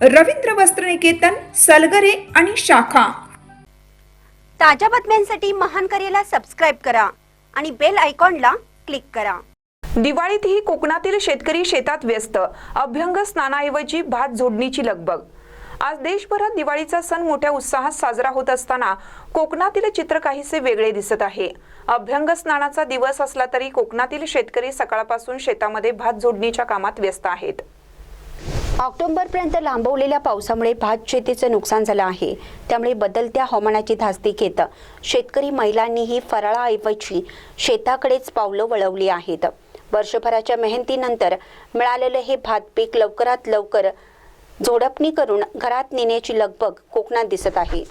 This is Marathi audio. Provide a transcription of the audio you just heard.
रवींद्र वस्त्रनिकेतन सलगरे आणि शाखा. ताज्या बातम्यांसाठी महान करेला सबस्क्राईब करा आणि बेल आयकॉनला क्लिक करा. दिवाळीतही कोकणातील शेतकरी शेतात व्यस्त अभ्यंग स्नानाऐवजी भात जोडणीची लगबग. आज देशभरात दिवाळीचा सण मोठ्या उत्साहात साजरा होत असताना कोकणातील चित्र काहीसे वेगळे दिसत आहे. अभ्यंग स्नानाचा दिवस असला तरी कोकणातील शेतकरी सकाळपासून शेतामध्ये भात जोडणीच्या कामात व्यस्त आहेत. ऑक्टोबरपर्यंत लांबवलेल्या पावसामुळे भात शेतीचं नुकसान झालं आहे. त्यामुळे बदलत्या हवामानाची धास्ती घेत शेतकरी महिलांनीही फराळाऐवजी शेताकडेच पावलं वळवली आहेत. वर्षभराच्या मेहनतीनंतर मिळालेलं हे भात पीक लवकरात लवकर झोडपणी करून घरात नेण्याची लगबग कोकणात दिसत आहे.